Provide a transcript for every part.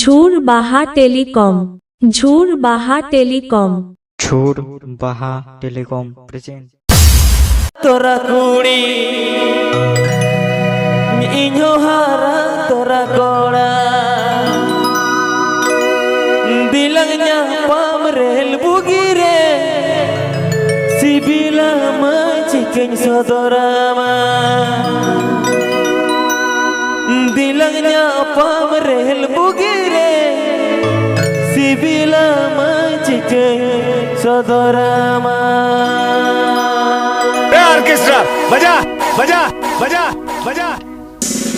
ঝুর Baha telecom Jhur Baha telecom Jhur Baha telecom present তোরা কুড়ি ইঞ্জো হারা তোরা কোড়া দিলং পাম রেল বুগি রে সিবিলা সদরামা दिलगना पाम रहल बुगिरे सिबिला मजके सदोरामा ए ऑर्केस्ट्रा बजा बजा बजा बजा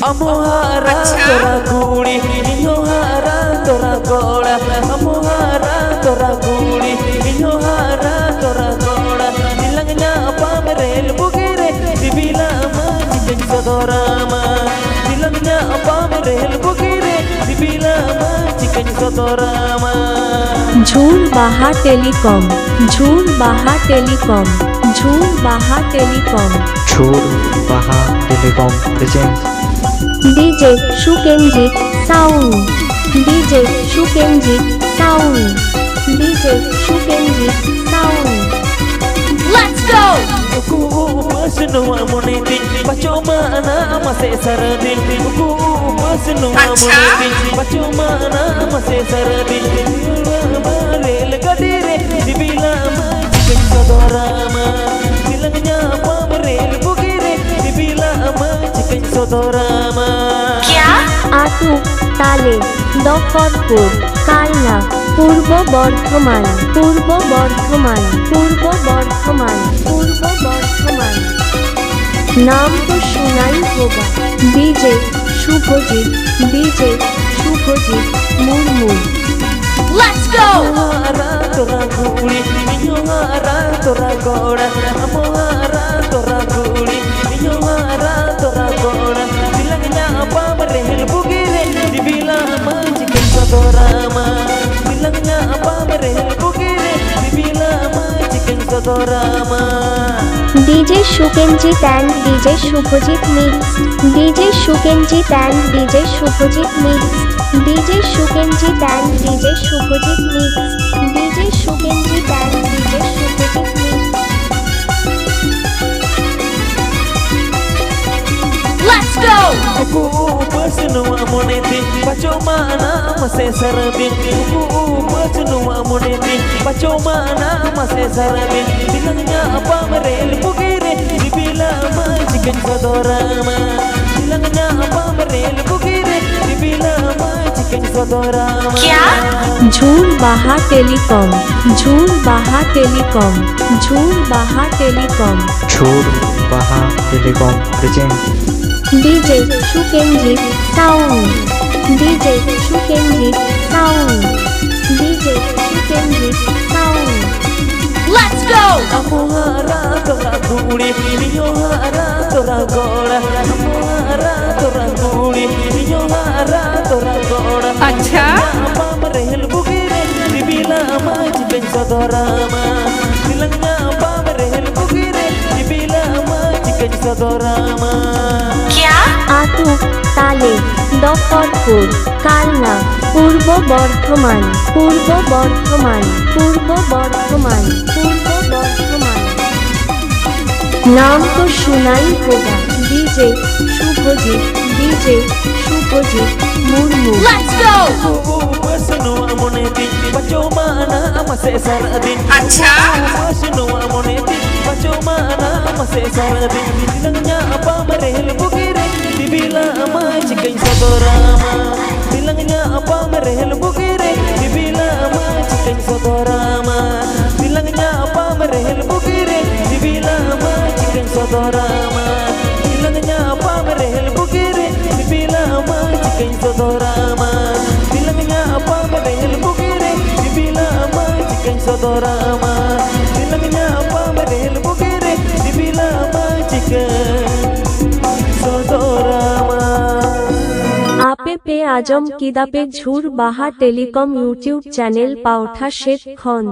अमोहारा अच्छा। तोरा गुड़ी इनोहारा तोरा गोड़ा अमोहारा तोरा गुड़ी इनोहारा तोरा गोड़ा दिलगना पाम रहल बुगिरे सिबिला मजके सदोरामा Jhum Baha telecom jhum Baha telecom jhum Baha telecom jhum Baha telecom present DJ Sukenjit sound DJ Sukenjit sound DJ Sukenjit sound let's go mana masih saradin ku masnu mamudin pacu mana masih saradin balel kadire dibila majikan sodorama bilangnya pamrel dibila majikan kya atu purbo নাম তো শোনাই হোগা DJ Subhajit DJ Subhajit Murmu Let's go! তোরা তোরা ঘুড়ি নিয়োরা তোরা গড়া মোরা তোরা ঘুড়ি নিয়োরা তোরা গড়া দিলগনা পাম রেল বুগি রে দিবিলা মাঝ কে সদরামা দিলগনা পাম রেল বুগি রে দিবিলা মাঝ কে সদরামা DJ Sukenjit and DJ Subhajit mix DJ Sukenjit and DJ Subhajit mix DJ Sukenjit and DJ Subhajit mix DJ Sukenjit and DJ Subhajit mix Let's go! से सरबिन मजनुआ बचो माना मसे पाम रेल बुगेरे बिबिला सदोरामा पाम रेल बुगेरे बिबिला सदोरामा क्या झूम बाहा टेलीकॉम झूम बाहा टेलीकॉम झूम बाहा टेलीकॉम झूम Baha telecom present DJ Sukenji sound DJ Chukenji Sound. DJ Chukenji Sound. Let's go! Aku harap korang boleh Yo harap korang korang Aku harap korang boleh Yo harap korang korang Acha? Mama merehel bugire Bibi lama jiben sodorama Bilang ngapa merehel bugire Bibi lama jiben sodorama Kya? Aku tali Dafarpur Kalna Purba Bardhaman পূর্ব বর্ধমান পূর্ব বর্ধমান পূর্ব বর্ধমান নাম তো সোনাই হোগা DJ Subhajit DJ Subhajit Murmu আচ্ছা Masa sarabin bilang nya apa merehel bukire Dibilang ama sotorama Bilangnya apa merehel bukire Dibilang abang cikeng sotorama Bilangnya apa merehel bukire Dibilang abang cikeng sotorama Bilangnya apa merehel bukire Dibilang cikeng sotorama Bilangnya abang merehel bukire Dibilang cikeng sotorama Bilangnya apa merehel পে আজম কিদাপে ঝুর Baha telecom YouTube channel পাওঠা শেখ খন